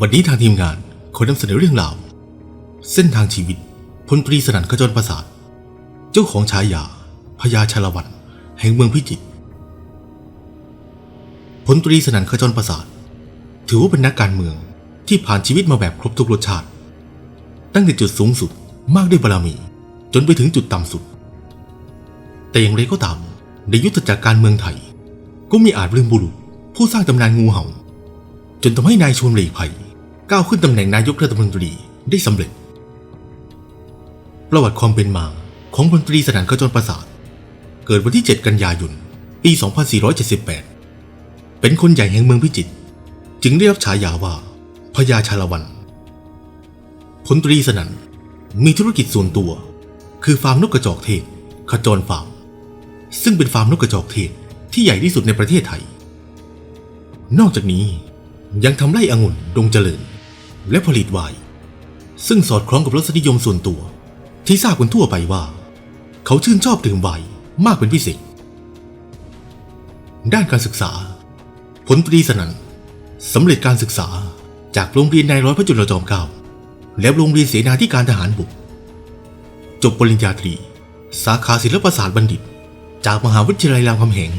วันนี้ทางทีมงานขอนำเสนอเรื่องราว เส้นทางชีวิตพลตรีสนั่นขจรประสาท เจ้าของฉายาพญาชาละวันแห่งเมืองพิจิตรพลตรีสนั่นขจรประสาท ถือว่าเป็นนักการเมืองที่ผ่านชีวิตมาแบบครบทุกรสชาติ ตั้งแต่จุดสูงสุดมากด้วยบารมี จนไปถึงจุดต่ำสุด แต่อย่างไรก็ตามในยุทธจักรการเมืองไทย ก็มีอาจลืมบุรุษผู้สร้างตำนานงูเห่า จนทำให้นายชวนหลีกภัย ก้าวขึ้นตำแหน่งนายกรัฐมนตรีได้สำเร็จ ประวัติความเป็นมาของพลตรีสนั่นขจรประสาท เกิดวันที่ 7 กันยายน ปี 2478 เป็นคนใหญ่แห่งเมืองพิจิตร จึงได้รับฉายาว่าพญาชาละวันพลตรีสนั่นมีธุรกิจส่วนตัว คือฟาร์มนกกระจอกเทศขจรฟาร์ม ซึ่งเป็นฟาร์มนกกระจอกเทศที่ใหญ่ที่สุดในประเทศไทย นอกจากนี้ยังทำไร่องุ่นดงเจริญ และผลิตไวน์ซึ่งสอดคล้องกับรสนิยมส่วนตัว ที่ทราบกันทั่วไปว่า เขาชื่นชอบดื่มไวน์มากเป็นพิเศษ ด้านการศึกษา ผลตรีสนันสำเร็จการศึกษาจากโรงเรียนนายร้อยพระจุลจอมเกล้าและโรงเรียนเสนาธิการทหารบกจบปริญญาตรี สาขาศิลปศาสตร์บัณฑิต จากมหาวิทยาลัยรามคำแหง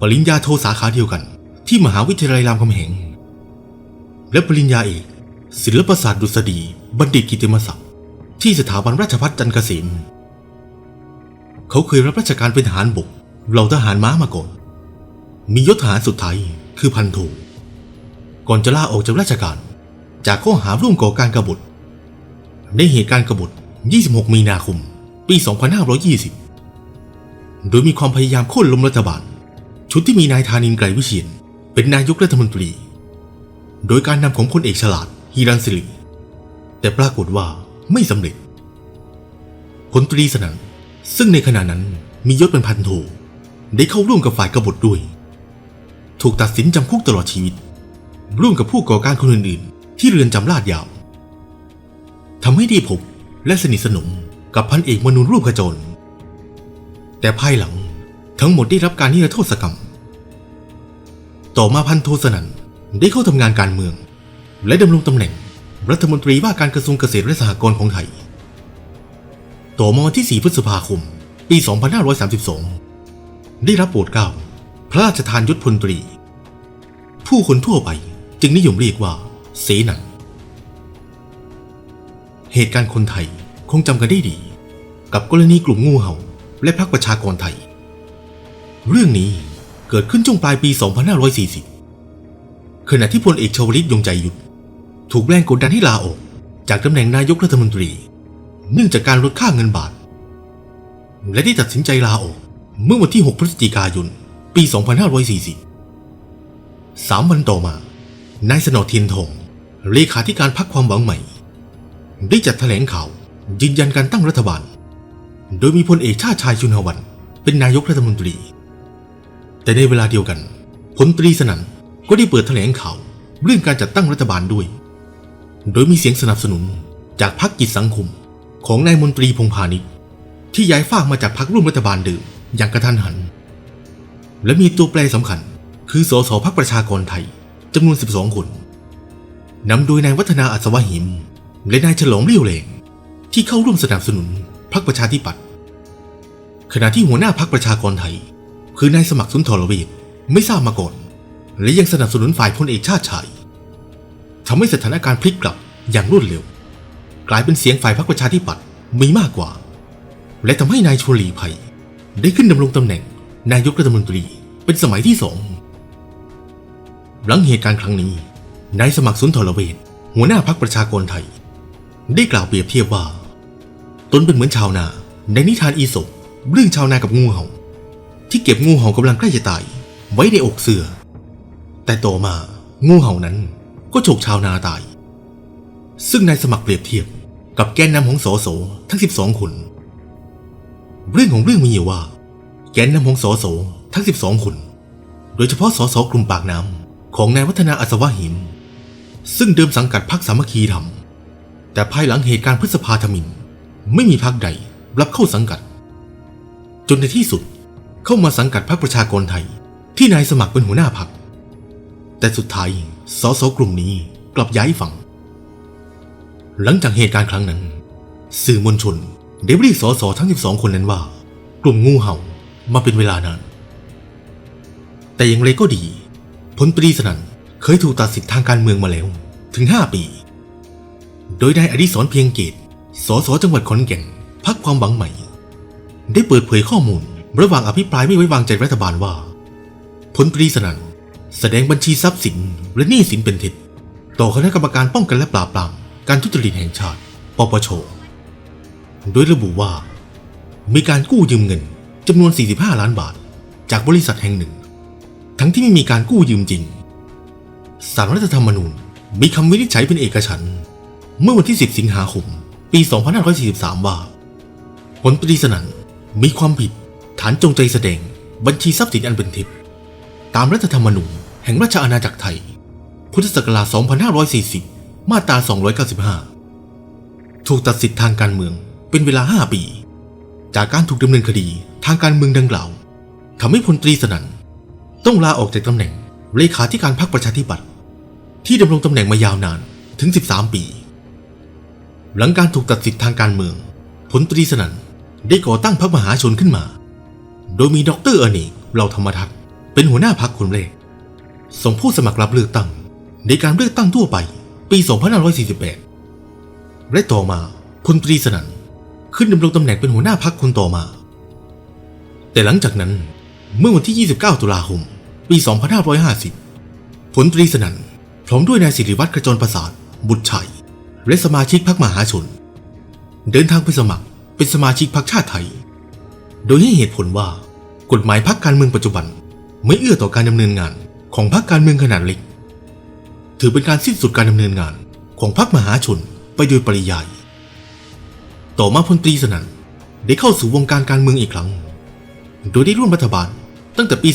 ปริญญาโทสาขาเดียวกัน ที่มหาวิทยาลัยรามคำแหง และปริญญาเอกศิลปศาสตร์ดุษฎีบัณฑิตกิติมศักดิ์ที่สถาบันราชภัฏจันทร์เกษมเขาเคยรับราชการเป็นทหารบกเหล่าทหารม้ามาก่อน มียศทหารสุดท้ายคือพันโทก่อนจะลาออกจากราชการ จากข้อหาร่วมก่อการกบฏในเหตุการณ์กบฏ 26 มีนาคม ปี 2520 โดยมีความพยายามโค่นล้มรัฐบาล ชุดที่มีนายธานินทร์ไกรวิเชียน เป็นนายกรัฐมนตรี โดยการนำของพลเอกฉลาดฮีรันสิริแต่ปรากฏว่าไม่สำเร็จพลตรีสนั่นซึ่งในขณะนั้นมียศเป็นพันโทได้เข้าร่วมกับฝ่ายกบฏด้วย ถูกตัดสินจำคุกตลอดชีวิต ร่วมกับผู้ก่อการคนอื่นๆ ที่เรือนจำลาดยาวทำให้ได้พบและสนิทสนมกับพันเอกมนูนรูปขจร แต่ภายหลังทั้งหมดได้รับการนิรโทษกรรม ต่อมาพันโทสนัน ได้เข้าทำงานการเมือง และดำรงตำแหน่ง รัฐมนตรีว่าการกระทรวงเกษตรและสหกรณ์ของไทย ต่อมาวันที่ 4 พฤษภาคม ปี 2532 ได้รับโปรดเกล้าพระราชทานยศพลตรี ผู้คนทั่วไปจึงนิยมเรียกว่า เสนันเหตุการณ์คนไทยคงจำกันได้ดี กับกรณีกลุ่มงูเห่า และพรรคประชากรไทย เรื่องนี้เกิดขึ้นช่วงปลายปี 2540 ขณะที่พลเอกชวลิตยงใจยุทธถูกแรงกดดันให้ลาออก จากตำแหน่งนายกรัฐมนตรี เนื่องจากการลดค่าเงินบาท และได้ตัดสินใจลาออก เมื่อวันที่ 6 พฤศจิกายน ปี 2540สามวันต่อมา นายสนอเทียนทองเลขาธิการพรรคความหวังใหม่ ได้จัดแถลงข่าวยืนยันการตั้งรัฐบาล โดยมีพลเอกชาติชายชุนหวัน เป็นนายกรัฐมนตรี แต่ในเวลาเดียวกันพลตรีสนั่น ก็ได้เปิดแถลงข่าวเรื่องการจัดตั้งรัฐบาลด้วย โดยมีเสียงสนับสนุนจากพรรคกิจสังคม ของนายมนตรีพงพาณิชย์ที่ย้ายฝากมาจากพรรคร่วมรัฐบาลเดิมอย่างกระทันหัน และมีตัวแปรสำคัญ คือสสพรรคประชากรไทยจำนวน 12 คนนำโดยนายวัฒนาอัศวหิม และนายฉลองเรี่ยวแรงที่เข้าร่วมสนับสนุนพรรคประชาธิปัตย์ขณะที่หัวหน้าพรรคประชากรไทย คือนายสมัครสุนทรเวชไม่ทราบมาก่อน และยังสนับสนุนฝ่ายพลเอกชาติชายทำให้สถานการณ์พลิกกลับอย่างรวดเร็ว กลายเป็นเสียงฝ่ายพรรคประชาธิปัตย์มีมากกว่า และทำให้นายชวลีไพได้ขึ้นดำรงตำแหน่ง นายกรัฐมนตรีเป็นสมัยที่สองหลังเหตุการณ์ครั้งนี้ นายสมัครสุนทรเวชหัวหน้าพรรคประชากรไทย ได้กล่าวเปรียบเทียบว่า ตนเป็นเหมือนชาวนาในนิทานอีสปเรื่องชาวนากับงูเห่าที่เก็บงูเห่ากำลังใกล้จะตาย ไว้ในอกเสือ แต่ต่อมางูเห่านั้นก็ฉกชาวนาตาย ซึ่งนายสมัครเปรียบเทียบกับแกนนำของสสทั้ง 12 คน เรื่องของเรื่องมีอยู่ว่า แกนนำของสสทั้ง 12 คน โดยเฉพาะสสกลุ่มปากน้ำของนายวัฒนาอัศวะหิน ซึ่งเดิมสังกัดพรรคสามัคคีธรรม แต่ภายหลังเหตุการณ์พฤษภาธมิน ไม่มีพรรคใดรับเข้าสังกัด จนในที่สุดเข้ามาสังกัดพรรคประชากรไทย ที่นายสมัครเป็นหัวหน้าพรรค แต่สุดท้ายสสกลุ่มนี้กลับย้ายฝั่ง หลังจากเหตุการณ์ครั้งนั้น สื่อมวลชนได้เรียกสสทั้ง 12 คนนั้นว่า กลุ่มงูเห่ามาเป็นเวลานาน แต่อย่างไรก็ดี พลตรีสนั่นเคยถูกตัดสิทธิ์ทางการเมืองมาแล้ว ถึง 5 ปี โดยนายอดิศรเพียงเกตสสจังหวัดขอนแก่นพักความหวังใหม่ ได้เปิดเผยข้อมูล ระหว่างอภิปรายไม่ไว้วางใจรัฐบาลว่าพลตรีสนั่น แสดงบัญชีทรัพย์สินและหนี้สินเป็นเท็จต่อคณะกรรมการป้องกันและปราบปรามการทุจริตแห่งชาติ ปปช โดยระบุว่า มีการกู้ยืมเงินจำนวน 45 ล้านบาท จากบริษัทแห่งหนึ่ง ทั้งที่ไม่มีการกู้ยืมจริง สารรัฐธรรมนูญมีคำวินิจฉัยเป็นเอกฉันเมื่อวันที่ 10 สิงหาคม ปี 2543 ว่า ผลตรีสนันมีความผิดฐานจงใจแสดงบัญชีทรัพย์สินอันเป็นเท็จ ตามรัฐธรรมนูญแห่งราชอาณาจักรไทย พุทธศักราช 2540 มาตรา 295 ถูกตัดสิทธิ์ทางการเมืองเป็นเวลา 5 ปี จากการถูกดำเนินคดีทางการเมืองดังกล่าวทำให้พลตรีสนั่นต้องลาออกจากตำแหน่งเลขาธิการพรรคประชาธิปัตย์ที่ดำรงตำแหน่งมายาวนานถึง 13 ปี หลังการถูกตัดสิทธิ์ทางการเมืองพลตรีสนั่นได้ก่อตั้งพรรคมหาชนขึ้นมา โดยมีดรอเนกเหล่าธรรมทัศน์ เป็นหัวหน้าพรรคคนแรกส่งผู้สมัครรับเลือกตั้ง ในการเลือกตั้งทั่วไป ปี 2548 และต่อมาพลตรีสนั่นขึ้นดำรงตำแหน่งเป็นหัวหน้าพรรคคนต่อมา แต่หลังจากนั้นเมื่อวันที่ 29 ตุลาคม ปี 2550 ผลตรีสนั่นพร้อมด้วยนายสิริวัตรกระจรประสาท บุตรชัย และสมาชิกพรรคมหาชน เดินทางไปสมัครเป็นสมาชิกพรรคชาติไทย โดยให้เหตุผลว่ากฎหมายพรรคการเมืองปัจจุบัน ไม่เอื้อต่อการดำเนินงานของพรรคการเมืองขนาดเล็ก ถือเป็นการสิ้นสุดการดำเนินงานของพรรคมหาชนไปโดยปริยาย ต่อมาพลตรีสนั่นได้เข้าสู่วงการการเมืองอีกครั้ง โดยได้ร่วมรัฐบาลตั้งแต่ปี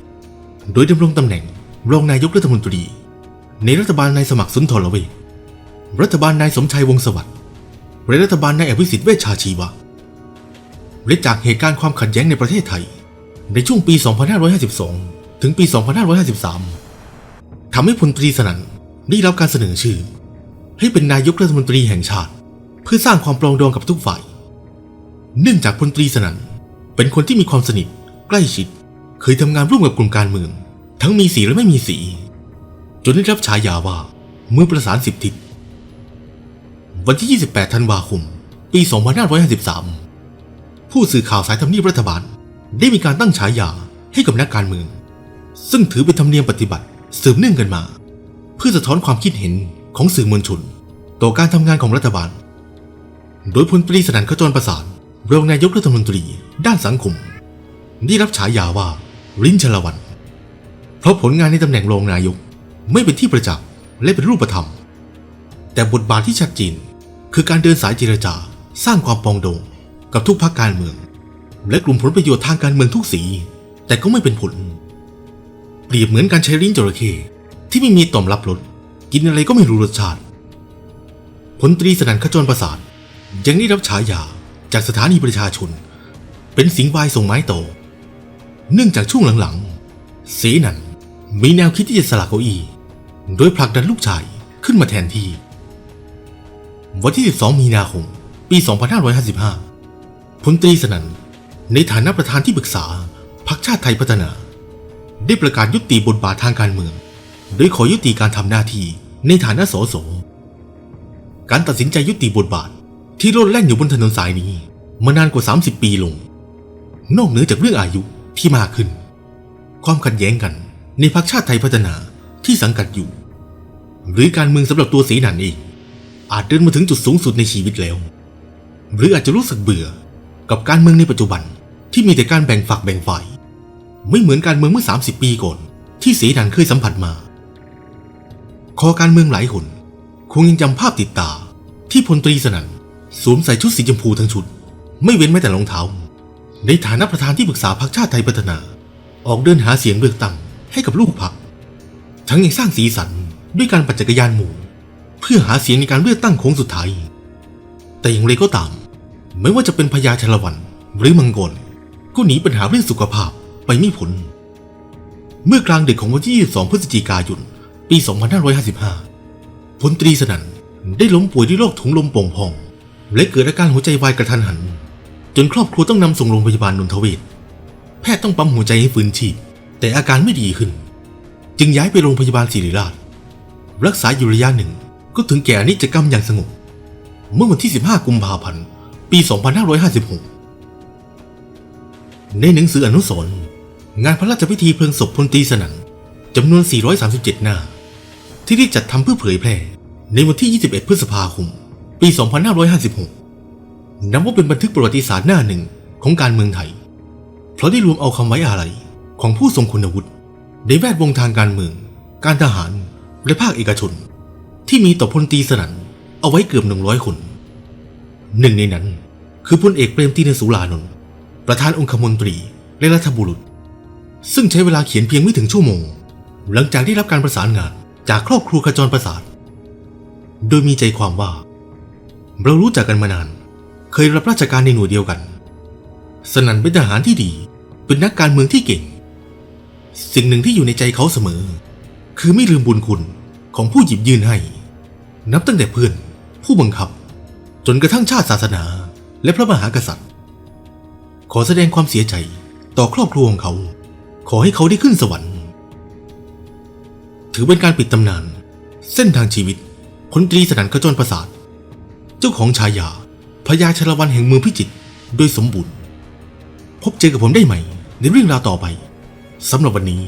2551 โดยดำรงตำแหน่งรองนายกรัฐมนตรี ในรัฐบาลนายสมัครสุนทรเวชรัฐบาลนายสมชัยวงสวัสดิ์และรัฐบาลนายอภิสิทธิ์เวชชาชีวะและจากเหตุการณ์ความขัดแย้งในประเทศไทย ในช่วงปี 2552 ถึงปี 2553 ทำให้พลตรีสนั่นได้รับการเสนอชื่อ ให้เป็นนายกรัฐมนตรีแห่งชาติ เพื่อสร้างความปรองดองกับทุกฝ่าย เนื่องจากพลตรีสนั่นเป็นคนที่มีความสนิทใกล้ชิด เคยทำงานร่วมกับกลุ่มการเมือง ทั้งมีสีและไม่มีสี จนได้รับฉายาว่ามือประสานสิบทิศวันที่ 28 ธันวาคม ปี 2553 ผู้สื่อข่าวสายทำเนียบรัฐบาล ได้มีการตั้งฉายาให้กับนักการเมือง ซึ่งถือเป็นธรรมเนียมปฏิบัติสืบเนื่องกันมา เพื่อสะท้อนความคิดเห็นของสื่อมวลชน ต่อการทำงานของรัฐบาล โดยพลตรีสนันขจรประสานรองนายกรัฐมนตรีด้านสังคม ได้รับฉายาว่ารินชลวัน เพราะผลงานในตำแหน่งรองนายกไม่เป็นที่ประจักษ์และเป็นรูปธรรม แต่บทบาทที่ชัดเจนคือการเดินสายเจรจา สร้างความปองดองกับทุกพรรคการเมือง และกลุ่มผลประโยชน์ทางการเมืองทุกสี แต่ก็ไม่เป็นผล เปรียบเหมือนการใช้ลิ้นจระเข้ที่ไม่มีต่อมรับรสกินอะไรก็ไม่รู้รสชาติพลตรีสนันขจรประสาทยังได้รับฉายาจากสถานีประชาชน เป็นสิงวายส่งไม้โต เนื่องจากช่วงหลังๆเสนันมีแนวคิดที่จะสละเก้าอี้โดยผลักดันลูกชายขึ้นมาแทนที่ วันที่ 12 มีนาคม ปี 2555พลตรีสนัน ในฐานะประธานที่ปรึกษาพรรคชาติไทยพัฒนา ได้ประกาศยุติบทบาททางการเมือง โดยขอยุติการทำหน้าที่ในฐานะสสการตัดสินใจยุติบทบาทที่โลดแล่นอยู่บนถนนสายนี้ มานานกว่า 30 ปีลง นอกเหนือจากเรื่องอายุที่มากขึ้น ความขัดแย้งกันในพรรคชาติไทยพัฒนาที่สังกัดอยู่ หรือการเมืองสำหรับตัวสีนันเองอาจเดินมาถึงจุดสูงสุดในชีวิตแล้ว หรืออาจจะรู้สึกเบื่อกับการเมืองในปัจจุบัน ที่มีแต่การแบ่งฝักแบ่งฝ่ายไม่เหมือนการเมืองเมื่อ 30 ปีก่อน ที่สีนันเคยสัมผัสมา คอการเมืองหลายคนคงยังจำภาพติดตา ที่พลตรีสนันสวมใส่ชุดสีชมพูทั้งชุด ไม่เว้นแม้แต่รองเท้า ในฐานะประธานที่ปรึกษาพรรคชาติไทยพัฒนา ออกเดินหาเสียงเลือกตั้งให้กับลูกพรรคทั้งยังสร้างสีสันด้วยการปั่นจักรยานหมู่ เพื่อหาเสียงในการเลือกตั้งโค้งสุดท้าย แต่อย่างไรก็ตาม ไม่ว่าจะเป็นพญาชลวันหรือมังกร ก็หนีปัญหาเรื่องสุขภาพไปไม่พ้น เมื่อกลางดึกของวันที่ 22 พฤศจิกายน ปี 2555 พลตรีสนั่นได้ล้มป่วยด้วยโรคถุงลมโป่งพอง และเกิดอาการหัวใจวายกระทันหัน จนครอบครัวต้องนำส่งโรงพยาบาลนนทเวศแพทย์ต้องปั๊มหัวใจให้ฟื้นชีพ แต่อาการไม่ดีขึ้น จึงย้ายไปโรงพยาบาลศิริราช รักษาอยู่ระยะหนึ่งก็ถึงแก่อนิจกรรมอย่างสงบ เมื่อวันที่ 15 กุมภาพันธ์ ปี 2556 ในหนังสืออนุสรณ์งานพระราชพิธีเพลิงศพพลตรีสนั่นจำนวน 437 หน้า ที่ได้จัดทำเพื่อเผยแพร่ ในวันที่ 21 พฤษภาคม ปี 2556 นับว่าเป็นบันทึกประวัติศาสตร์หน้าหนึ่งของการเมืองไทย เพราะได้รวมเอาคำไว้อาลัยของผู้ทรงคุณวุฒิในแวดวงทางการเมือง การทหาร และภาคเอกชน ที่มีต่อพลตรีสนั่นเอาไว้เกือบหนึ่งร้อยคน หนึ่งในนั้น คือพลเอกเปรมตินสุรานนท์ ประธานองคมนตรีและรัฐบุรุษ ซึ่งใช้เวลาเขียนเพียงไม่ถึงชั่วโมง หลังจากได้รับการประสานงานจากครอบครัวขจรประสาท โดยมีใจความว่า เรารู้จักกันมานาน เคยรับราชการในหน่วยเดียวกัน สนั่นเป็นทหารที่ดี เป็นนักการเมืองที่เก่ง สิ่งหนึ่งที่อยู่ในใจเขาเสมอ คือไม่ลืมบุญคุณของผู้หยิบยื่นให้ นับตั้งแต่เพื่อน ผู้บังคับ จนกระทั่งชาติศาสนา และพระมหากษัตริย์ ขอแสดงความเสียใจต่อครอบครัวของเขา ขอให้เขาได้ขึ้นสวรรค์ ถือเป็นการปิดตำนาน เส้นทางชีวิตพลตรีสนั่นขจรประสาท เจ้าของฉายาพญาชลวันแห่งเมืองพิจิตรโดยสมบูรณ์ พบเจอกับผมได้ใหม่ ในเรื่องราวต่อไปสำหรับวันนี้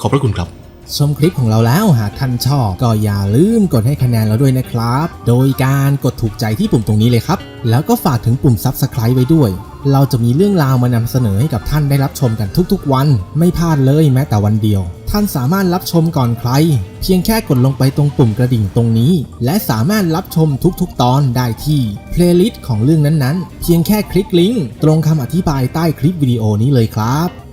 ขอบพระคุณครับชมคลิปของเราแล้วหากท่านชอบก็อย่าลืมกดให้คะแนนเราด้วยนะครับ โดยการกดถูกใจที่ปุ่มตรงนี้เลยครับ แล้วก็ฝากถึงปุ่ม Subscribe ไว้ด้วย เราจะมีเรื่องราวมานำเสนอให้กับท่านได้รับชมกันทุกๆ วัน ไม่พลาดเลยแม้แต่วันเดียว ท่านสามารถรับชมก่อนใคร เพียงแค่กดลงไปตรงปุ่มกระดิ่งตรงนี้ และสามารถรับชมทุกๆ ตอนได้ที่เพลย์ลิสต์ของเรื่องนั้นๆ เพียงแค่คลิกลิงก์ตรงคำอธิบายใต้คลิปวิดีโอนี้เลยครับ